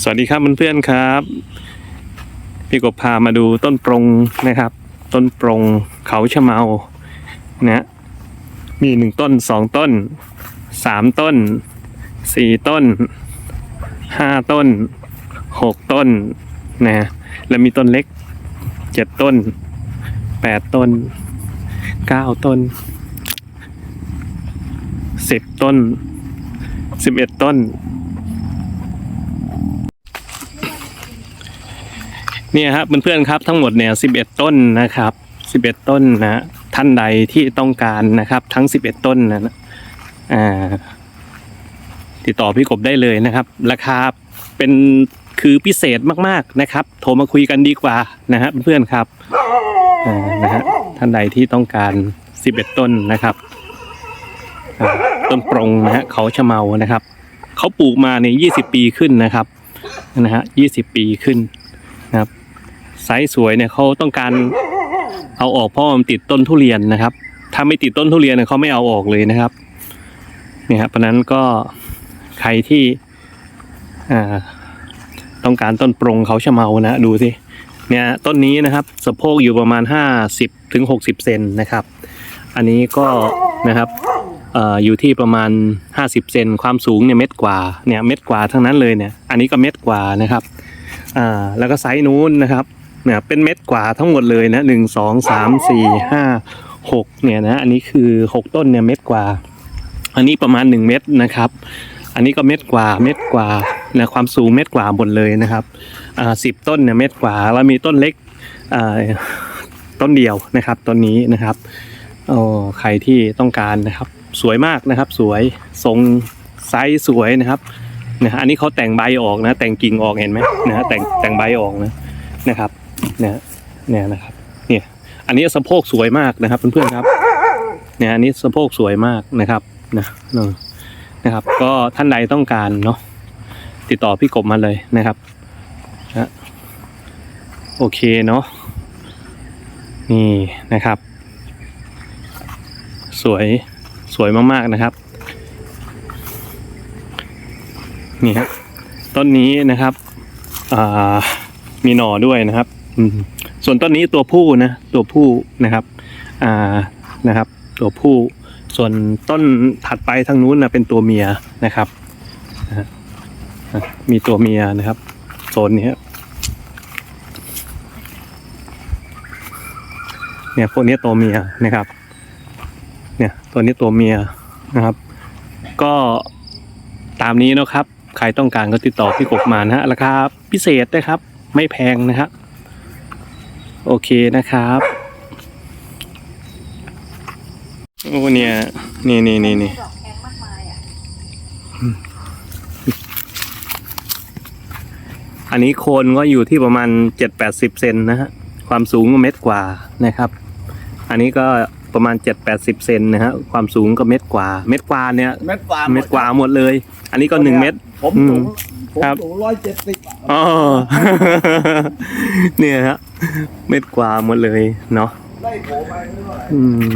สวัสดีครับเพื่อนๆครับ พี่กบพามาดูต้นปรงนะครับ ต้นปรงเขาชะเมานะมีหนึ่งต้นสองต้นสามต้นสี่ต้นห้าต้นหกต้นนะแล้วมีต้นเล็กเจ็ดต้นแปดต้นเก้าต้นสิบต้นสิบเอ็ดต้น เนี่ยครับเพื่อนๆครับทั้งหมดเนี่ย11ต้นนะครับ11ต้นนะท่านใดที่ต้องการนะครับ ทั้ง11ต้นนะอ่าติดต่อพี่กบได้เลยนะครับ ราคาเป็นคือพิเศษมากๆนะครับ โทรมาคุยกันดีกว่านะฮะเพื่อนๆครับนะฮะท่านใดที่ต้องการ 11 ต้นนะครับต้นปรงนะฮะเขาชะเมานะครับเขาปลูกมาในย20 ปีขึ้นนะครับนะฮะ20 ปีขึ้นนะครับ ไซส์สวยเนี่ยเขาต้องการเอาออกเพราะมันติดต้นทุเรียนนะครับ ถ้าไม่ติดต้นทุเรียนเนี่ยเขาไม่เอาออกเลยนะครับนี่ครับเพราะนั้นก็ใครที่อ่าต้องการต้นปรงเขาชะเมานะดูสิเนี่ยต้นนี้นะครับสะโพกอยู่ประมาณ 50ถึง60 เซนนะครับ อันนี้ก็นะครับอ่ออยู่ที่ประมาณ 50 เซนความสูงเนี่ยเม็ดกว่าเนี่ยเม็ดกว่าทั้งนั้นเลยเนี่ยอันนี้ก็เม็ดกว่านะครับอ่าแล้วก็ไซส์นู้นนะครับ เนี่ยเป็นเม็ดกว่าทั้งหมดเลยนะหนึ่งสองสามสี่ห้าหกเนี่ยนะอันนี้คือหกต้นเนี่ยเม็ดกว่า อันนี้ประมาณหนึ่งเม็ดนะครับ อันนี้ก็เม็ดกว่าเม็ดกว่านะความสูงเม็ดกว่าหมดเลยนะครับอ่าสิบต้นเนี่ยเม็ดกว่าแล้วมีต้นเล็กอ่าต้นเดียวนะครับต้นนี้นะครับโอ้ใครที่ต้องการนะครับ สวยมากนะครับ สวยทรงไซส์สวยนะครับนะฮะอันนี้เขาแต่งใบออกนะ แต่งกิ่งออกเห็นไหมนะฮะแต่งแต่งใบออกนะนะครับ นี่ยเนี่ยนะครับเนี่ยอันนี้สะโพกสวยมากนะครับเพื่อนๆครับเนี่ยอันนี้สะโพกสวยมากนะครับนะเออนะครับ ก็ท่านใดต้องการเนาะติดต่อพี่กบมาเลยนะครับนะโอเคเนาะนี่นะครับ สวยสวยมากๆนะครับนี่ครับต้นนี้นะครับอ่ามีหน่อด้วยนะครับ ส่วนต้นนี้ตัวผู้นะตัวผู้นะครับอ่านะครับ ตัวผู้ ส่วนต้นถัดไปทางนู้นนะเป็นตัวเมียนะครับมีตัวเมียนะครับโซนนี้เนี่ยพวกนี้ตัวเมียนะครับ เนี่ยตัวนี้ตัวเมียนะครับ ก็ตามนี้นะครับ ใครต้องการก็ติดต่อพี่กบมานะฮะราคาพิเศษนะครับ ไม่แพงนะครับ โอเคนะครับโอ้เนี่ยนี่นี่นี่นี่ดอกแพงมากมายอะอันนี้โคนก็อยู่ที่ประมาณเจ็ดแปดสิบเซนนะฮะความสูงก็เมตรกว่านะครับ อันนี้ก็ประมาณเจ็ดแปดสิบเซนนะฮะความสูงก็เมตรกว่า เมตรกว่าเนี่ยเม็ดกว่าเมตรกว่าหมดเลย อันนี้ก็หนึ่งเมตรผมอืมสูงผมครับสูงร้อยเจ็ดสิบอ๋อเนี่ยฮะ เม็ดกว่าหมดเลยเนาะได้โผล่ไปไม่เท่าไหร่อืม